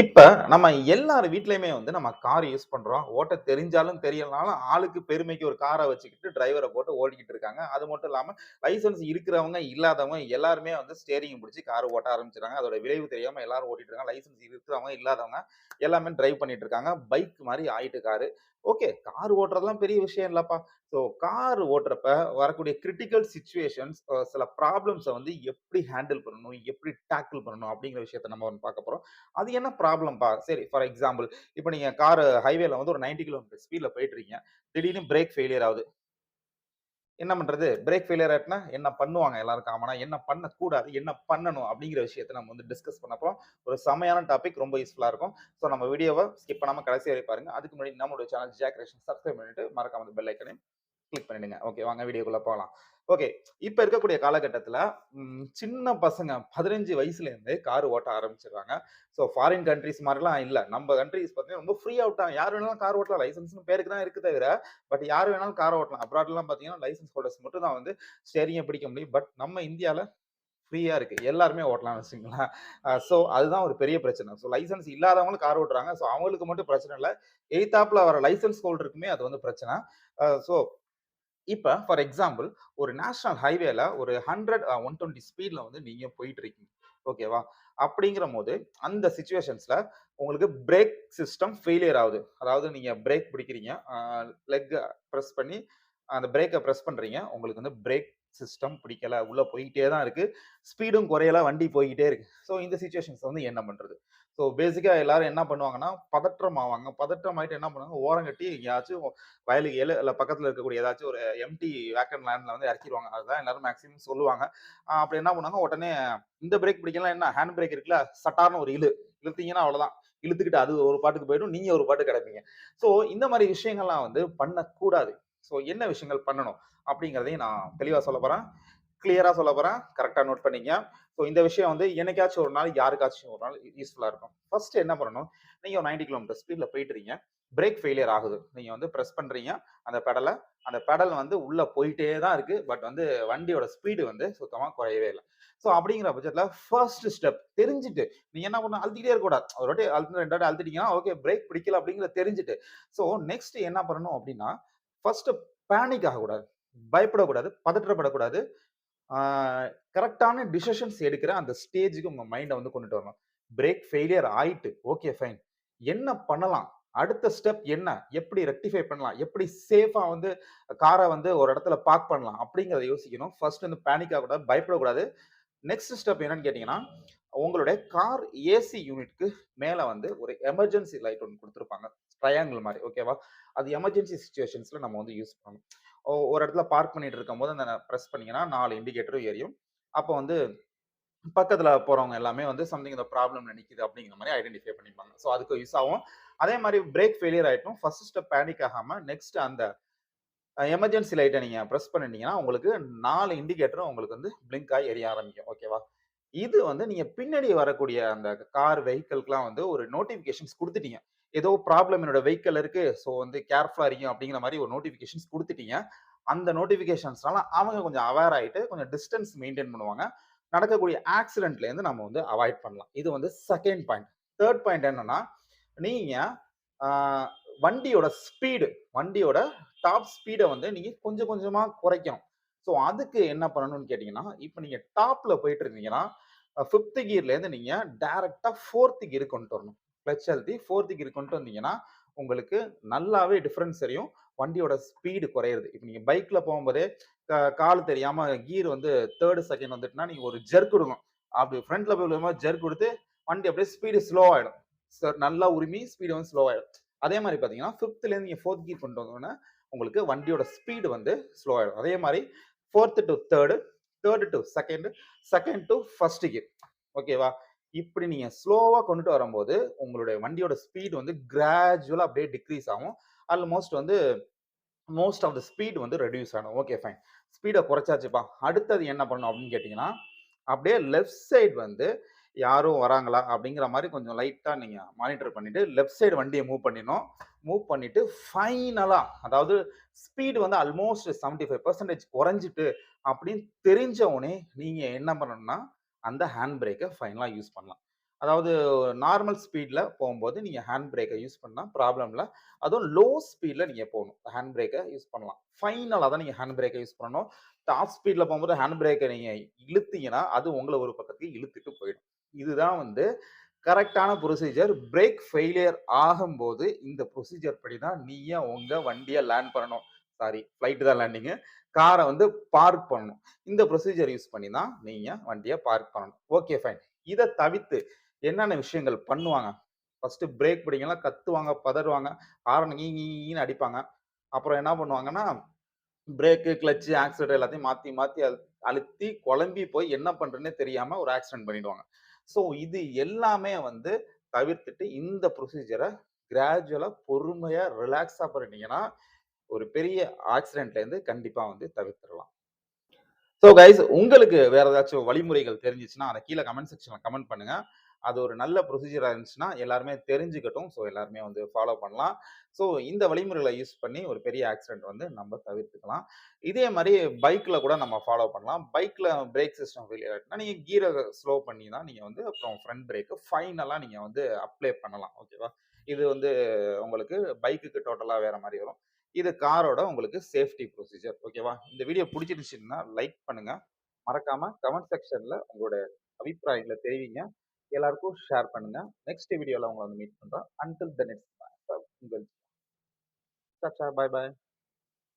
இப்போ நம்ம எல்லார் வீட்லையுமே வந்து நம்ம கார் யூஸ் பண்ணுறோம் ஓட்ட தெரிஞ்சாலும் தெரியலனாலும் ஆளுக்கு பெருமைக்கு ஒரு காரை வச்சுக்கிட்டு டிரைவரை போட்டு ஓடிக்கிட்டு இருக்காங்க. அது மட்டும் இல்லாமல் லைசன்ஸ் இருக்கிறவங்க, இல்லாதவங்க எல்லாருமே வந்து ஸ்டேரிங் பிடிச்சி கார் ஓட்ட ஆரம்பிச்சிடுறாங்க அதோட விளைவு தெரியாமல் எல்லாரும் ஓட்டிட்டு இருக்காங்க. லைசென்ஸ் இருக்கிறவங்க, இல்லாதவங்க எல்லாமே டிரைவ் பண்ணிட்டு இருக்காங்க. பைக் மாதிரி ஆயிட்டு காரு. ஓகே. கார் ஓட்டுறதுலாம் பெரிய விஷயம் இல்லைப்பா ஸோ கார் ஓட்டுறப்ப வரக்கூடிய கிரிட்டிக்கல் சுச்சுவேஷன்ஸ் சில ப்ராப்ளம்ஸை வந்து எப்படி ஹேண்டில் பண்ணணும்? எப்படி டேக்கிள் பண்ணணும்? அப்படிங்கிற விஷயத்த நம்ம வந்து பார்க்க போகிறோம் அது என்ன ப்ராப்ளம்ப்பா? சரி ஃபார் எக்ஸாம்பிள் இப்போ நீங்கள் கார் ஹைவேல வந்து ஒரு 90 கிலோமீட்டர் ஸ்பீடில் போயிட்டு இருக்கீங்க. திடீர்னு பிரேக் ஃபெயிலியர் ஆகுது. என்ன பண்றது? பிரேக் ஃபெயிலியர் ஆயிட்டுனா என்ன பண்ணுவாங்க எல்லாரும் காமனா? என்ன பண்ணக்கூடாது? என்ன பண்ணணும்? அப்படிங்கிற விஷயத்த நம்ம வந்து டிஸ்கஸ் பண்ண போறோம். ஒரு செமையான டாபிக் ரொம்ப யூஸ்ஃபுல்லா இருக்கும். ஸோ நம்ம வீடியோவை ஸ்கிப் பண்ணாம கடைசி வரை பாருங்க. அதுக்கு முன்னாடி நம்மளுடைய சேனல் ஜாக் ரேஷன் சப்ஸ்கிரைப் பண்ணிட்டு மறக்காம பெல் ஐக்கனையும் கிளிக் பண்ணிடுங்க. ஓகே வாங்க வீடியோக்குள்ள போகலாம் ஓகே. இப்ப இருக்கக்கூடிய காலகட்டத்துல சின்ன பசங்க பதினஞ்சு வயசுல இருந்து கார் ஓட்ட ஆரம்பிச்சிருக்காங்க ஸோ ஃபாரின் கண்ட்ரீஸ் மாதிரிலாம் இல்ல. நம்ம கண்ட்ரீஸ் பார்த்தீங்கன்னா ரொம்ப ஃப்ரீ விட்டாங்க. யார் வேணாலும் கார் ஓட்டலாம். லைசன்ஸ்னு பேருக்கு தான் இருக்கு தவிர, பட் யார் வேணாலும் கார் ஓட்டலாம். அப்ராட்லாம் பார்த்தீங்கன்னா லைசன்ஸ் ஹோல்டர்ஸ் மட்டும் தான் வந்து ஸ்டேரிங்கை பிடிக்க முடியும். பட் நம்ம இந்தியால ஃப்ரீயா இருக்கு. எல்லாருமே ஓட்டலாம்னு வச்சுக்கங்களேன். ஸோ அதுதான் ஒரு பெரிய பிரச்சனை. ஸோ லைசென்ஸ் இல்லாதவங்களும் கார் ஓட்டுறாங்க. ஸோ அவங்களுக்கு மட்டும் பிரச்சனை இல்லை எயித்தாப்ல வர லைசென்ஸ் ஹோல்டருக்குமே அது வந்து பிரச்சனை. ஸோ இப்போ ஃபார் எக்ஸாம்பிள் ஒரு நேஷனல் ஹைவேல ஒரு ஹண்ட்ரட் ஒன் டுவெண்ட்டி ஸ்பீட்ல வந்து நீங்க போயிட்டு இருக்கீங்க. ஓகேவா? அப்படிங்கிறபோது அந்த சுச்சுவேஷன்ஸில் உங்களுக்கு பிரேக் சிஸ்டம் ஃபெயிலியர் ஆகுது. அதாவது நீங்க பிரேக் பிடிக்கிறீங்க. லெக்கை ப்ரெஸ் பண்ணி அந்த பிரேக்கை ப்ரெஸ் பண்றீங்க. உங்களுக்கு வந்து பிரேக் சிஸ்டம் பிடிக்கல. உள்ள போய்கிட்டே தான் இருக்கு. ஸ்பீடும் குறையல. வண்டி போய்கிட்டே இருக்கு. ஸோ இந்த சுச்சுவேஷன்ஸ் வந்து என்ன பண்றது? ஸோ பேசிக்காக எல்லாரும் என்ன பண்ணுவாங்கன்னா, பதற்றம் ஆவாங்க. பதற்றம் ஆயிட்டு என்ன பண்ணுவாங்க, ஓரங்கட்டி எங்கேயாச்சும் வயலுக்கு எழு இல்லை பக்கத்தில் இருக்கக்கூடிய ஏதாச்சும் ஒரு எம்டி வேக்கன் லேண்டில் வந்து இறக்கிடுவாங்க அதுதான் எல்லாரும் மேக்ஸிமம் சொல்லுவாங்க. அப்படி என்ன பண்ணுவாங்க, உடனே இந்த பிரேக் பிடிக்கலாம் என்ன ஹேண்ட் பிரேக் இருக்குல்ல, சட்டார்னு ஒரு இழு. இழுத்தீங்கன்னா அவ்வளோதான். இழுத்துக்கிட்டு அது ஒரு பாட்டுக்கு போயிடும். நீங்கள் ஒரு பாட்டுக்கு கிடப்பீங்க. ஸோ இந்த மாதிரி விஷயங்கள்லாம் வந்து பண்ணக்கூடாது. ஸோ என்ன விஷயங்கள் பண்ணணும்? அப்படிங்கிறதையும் நான் தெளிவாக சொல்லப் போகிறேன் கிளியராக சொல்ல போகிறேன் கரெக்டாக நோட் பண்ணிக்கங்க. ஸோ இந்த விஷயம் வந்து என்னைக்காச்சும் ஒரு நாள், யாருக்காச்சும் ஒரு நாள் யூஸ்ஃபுல்லாக இருக்கும். ஃபர்ஸ்ட் என்ன பண்ணணும், நீங்கள் ஒரு 90 கிலோமீட்டர் ஸ்பீடில் போயிட்டு இருக்கீங்க. பிரேக் ஃபெயிலியர் ஆகுது. நீங்கள் வந்து ப்ரெஸ் பண்ணுறீங்க அந்த பெடலை அந்த பெடல் வந்து உள்ளே போயிட்டே தான் இருக்குது பட் வந்து வண்டியோட ஸ்பீடு வந்து சுத்தமாக குறையவே இல்லை ஸோ அப்படிங்கிற பட்சத்தில் ஃபர்ஸ்ட் ஸ்டெப் தெரிஞ்சுட்டு நீங்கள் என்ன பண்ணணும், அழுத்திக்கிட்டே இருக்கக்கூடாது. ஒரு வாட்டி அழுத்து ரெண்டு வாட்டி அழுத்திட்டீங்கன்னா, ஓகே பிரேக் பிடிக்கல அப்படிங்கிற தெரிஞ்சுட்டு, ஸோ நெக்ஸ்ட் என்ன பண்ணணும் அப்படின்னா, ஃபர்ஸ்ட் பேனிக் ஆகக்கூடாது. பயப்படக்கூடாது. பதற்றப்படக்கூடாது. கரெக்டான டிசிஷன்ஸ் எடுக்கிற அந்த ஸ்டேஜுக்கு உங்க மைண்டை வந்து கொண்டுட்டு வரணும். பிரேக் ஃபெயிலியர் ஆயிட்டு, ஓகே ஃபைன். என்ன பண்ணலாம்? அடுத்த ஸ்டெப் என்ன? எப்படி ரெக்டிஃபை பண்ணலாம்? எப்படி சேஃபா வந்து காரை வந்து ஒரு இடத்துல பார்க் பண்ணலாம்? அப்படிங்கிறத யோசிக்கணும். ஃபர்ஸ்ட் வந்து பேனிக் ஆகக்கூடாது. பயப்படக்கூடாது. நெக்ஸ்ட் ஸ்டெப் என்னன்னு கேட்டீங்கன்னா, உங்களுடைய கார் ஏசி யூனிட்க்கு மேலே வந்து ஒரு எமர்ஜென்சி லைட் ஒன்று கொடுத்துருப்பாங்க ட்ரையாங்கிள் மாதிரி ஓகேவா? அது எமர்ஜென்சி சுச்சுவேஷன்ஸில் நம்ம வந்து யூஸ் பண்ணணும். ஒரு இடத்துல பார்க் பண்ணிட்டு இருக்கும்போது அந்த ப்ரெஸ் பண்ணீங்கன்னா நாலு இண்டிகேட்டரும் எரியும். அப்போ வந்து பக்கத்தில் போகிறவங்க எல்லாமே வந்து சம்திங் இந்த ப்ராப்ளம் நினைக்குது அப்படிங்கிற மாதிரி ஐடென்டிஃபை பண்ணிப்பாங்க. ஸோ அதுக்கு யூஸ் ஆகும். அதே மாதிரி பிரேக் ஃபெயிலியர் ஆகிட்டும் ஃபர்ஸ்ட் ஸ்டெப் பேனிக் ஆகாமல் நெக்ஸ்ட் அந்த எமர்ஜென்சி லைட்டை நீங்கள் ப்ரெஸ் பண்ணிட்டீங்கன்னா, உங்களுக்கு நாலு இண்டிகேட்டரும் உங்களுக்கு வந்து பிளிங்க் ஆகி எரிய ஆரம்பிக்கும். ஓகேவா? இது வந்து நீங்க பின்னாடி வரக்கூடிய அந்த கார் வெஹிக்கிள்க்குலாம் வந்து ஒரு நோட்டிஃபிகேஷன்ஸ் கொடுத்துட்டீங்க ஏதோ ப்ராப்ளம் என்னோட வெஹிக்கிள் இருக்கு. ஸோ வந்து கேர்ஃபுல்லா இருக்கும் அப்படிங்கிற மாதிரி ஒரு நோட்டிஃபிகேஷன்ஸ் கொடுத்துட்டீங்க அந்த நோட்டிபிகேஷன்ஸ்னால அவங்க கொஞ்சம் அவேர் ஆயிட்டு கொஞ்சம் டிஸ்டன்ஸ் மெயின்டைன் பண்ணுவாங்க. நடக்கக்கூடிய ஆக்சிடென்ட்லேருந்து நம்ம வந்து அவாய்ட் பண்ணலாம். இது வந்து செகண்ட் பாயிண்ட். தேர்ட் பாயிண்ட் என்னன்னா, நீங்க வண்டியோட ஸ்பீடு வண்டியோட டாப் ஸ்பீடை வந்து நீங்க கொஞ்சம் கொஞ்சமா குறைக்கணும். ஸோ அதுக்கு என்ன பண்ணணும்னு கேட்டிங்கன்னா இப்போ நீங்கள் டாப்பில் போயிட்டு இருந்தீங்கன்னா, அ 5த் கியர்லேருந்து நீங்கள் டைரக்ட்டா 4த் கியருக்கு கொண்டு வரணும். கிளச் அழுத்தி ஃபோர்த்து கியர் கொண்டு வந்தீங்கன்னா, உங்களுக்கு நல்லாவே டிஃப்ரென்ஸ் தெரியும். வண்டியோட ஸ்பீடு குறையிறது. இப்போ நீங்கள் பைக்கில் போகும்போதே கால் தெரியாமல் கீர் வந்து தேர்டு செகண்ட் வந்துட்டுனா, நீங்கள் ஒரு ஜெர்க் கொடுக்கணும் அப்படி ஃப்ரண்ட்ல போய் ஜெர்க் கொடுத்து வண்டி அப்படியே ஸ்பீடு ஸ்லோ ஆகிடும் சார் நல்லா உரிமை ஸ்பீடு வந்து ஸ்லோ ஆகிடும் அதே மாதிரி பார்த்தீங்கன்னா, ஃபிஃப்த்லேருந்து நீங்கள் ஃபோர்த் கீர் கொண்டு வந்தோனே, உங்களுக்கு வண்டியோட ஸ்பீடு வந்து ஸ்லோ ஆகிடும் அதே மாதிரி fourth to 3, 3 to 2, 2 to 1 gear ஓகேவா? இப்படி நீங்க ஸ்லோவா கொண்டுட்டு வரும்போது, உங்களுடைய வண்டியோட ஸ்பீட் வந்து கிராஜுவலா அப்படியே டிக்ரீஸ் ஆகும். ஆல்மோஸ்ட் வந்து மோஸ்ட் ஆஃப் த ஸ்பீட் வந்து ரெடியூஸ் ஆகும். Okay fine. ஸ்பீடை குறைச்சாச்சுப்பா. அடுத்தது என்ன பண்ணணும் அப்படின்னு கேட்டிங்கன்னா அப்படியே லெஃப்ட் சைட் வந்து யாரும் வராங்களா? அப்படிங்கிற மாதிரி கொஞ்சம் லைட்டாக நீங்கள் மானிட்டர் பண்ணிவிட்டு லெஃப்ட் சைடு வண்டியை மூவ் பண்ணிடணும். மூவ் பண்ணிவிட்டு ஃபைனலாக அதாவது ஸ்பீடு வந்து ஆல்மோஸ்ட் 75% குறைஞ்சுட்டு அப்படின்னு தெரிஞ்ச உடனே நீங்கள் என்ன பண்ணணும்னா, அந்த ஹேண்ட் பிரேக்கை ஃபைனலாக யூஸ் பண்ணலாம். அதாவது நார்மல் ஸ்பீடில் போகும்போது நீங்கள் ஹேண்ட் பிரேக்கை யூஸ் பண்ணால் ப்ராப்ளம் இல்லை அதுவும் லோ ஸ்பீடில் நீங்கள் போகணும் ஹேண்ட் பிரேக்கை யூஸ் பண்ணலாம். ஃபைனலாக தான் நீங்கள் ஹேண்ட் பிரேக்கை யூஸ் பண்ணணும். டாப் ஸ்பீடில் போகும்போது ஹேண்ட் பிரேக்கை நீங்கள் இழுத்தீங்கன்னா, அது உங்களை ஒரு பக்கத்துக்கு இழுத்துட்டு போயிடும். இதுதான் வந்து கரெக்டான ப்ரொசீஜர். பிரேக் ஃபெயிலியர் ஆகும்போது இந்த ப்ரொசீஜர் படி தான் நீங்கள் உங்கள் வண்டியை லேண்ட் பண்ணணும். சாரி ஃப்ளைட் தான் லேண்டிங்கு. காரை வந்து பார்க் பண்ணணும். இந்த ப்ரொசீஜர் யூஸ் பண்ணி தான் நீங்கள் வண்டியை பார்க் பண்ணணும். Okay fine. இதை தவிர்த்து என்னென்ன விஷயங்கள் பண்ணுவாங்க? ஃபஸ்ட்டு பிரேக் பிடிக்கலாம் கத்துவாங்க, பதறுவாங்க, ஹாரன் கீ அடிப்பாங்க. அப்புறம் என்ன பண்ணுவாங்கன்னா, பிரேக்கு, கிளச்சு ஆக்சிடென்ட் எல்லாத்தையும் மாற்றி மாற்றி அழு அழுத்தி குழம்பி போய் என்ன பண்ணுறேன்னே தெரியாமல் ஒரு ஆக்சிடென்ட் பண்ணிடுவாங்க. ஸோ இது எல்லாமே வந்து தவிர்த்துட்டு இந்த ப்ரொசீஜரை கிராஜுவலாக பொறுமையாக ரிலாக்ஸாக பண்ணிட்டீங்கன்னா, ஒரு பெரிய ஆக்சிடென்ட்லேருந்து கண்டிப்பாக வந்து தவிர்த்துடலாம். ஸோ கைஸ் உங்களுக்கு வேற ஏதாச்சும் வழிமுறைகள் தெரிஞ்சுச்சுன்னா, அதை கீழே கமெண்ட் செக்ஷனில் கமெண்ட் பண்ணுங்கள் அது ஒரு நல்ல ப்ரொசீஜராக இருந்துச்சுன்னா, எல்லாருமே தெரிஞ்சுக்கட்டும். ஸோ எல்லாருமே வந்து ஃபாலோ பண்ணலாம். ஸோ இந்த வழிமுறைகளை யூஸ் பண்ணி ஒரு பெரிய ஆக்சிடென்ட் வந்து நம்ம தவிர்த்துக்கலாம். இதே மாதிரி பைக்கில் கூட நம்ம ஃபாலோ பண்ணலாம். பைக்கில் பிரேக் சிஸ்டம் ஃபெயிலியர் ஆகிட்டுனா நீங்கள் கீரை ஸ்லோ பண்ணி தான் நீங்கள் வந்து அப்புறம் ஃப்ரண்ட் பிரேக்கு ஃபைனலாக நீங்கள் வந்து அப்ளை பண்ணலாம். ஓகேவா? இது வந்து உங்களுக்கு பைக்குக்கு டோட்டலாக வேறு மாதிரி வரும். இது காரோட உங்களுக்கு சேஃப்டி ப்ரொசீஜர். ஓகேவா? இந்த வீடியோ புடிச்சிருந்துச்சுன்னா லைக் பண்ணுங்கள் மறக்காமல் கமெண்ட் செக்ஷனில் உங்களோட அபிப்பிராயங்களை தெரிவிங்க. எல்லாருக்கும் ஷேர் பண்ணுங்க. நெக்ஸ்ட் வீடியோவில் உங்களை வந்து மீட் பண்றேன். அன்டில் த நெக்ஸ்ட் உங்கள் டாடா, பாய் பாய்.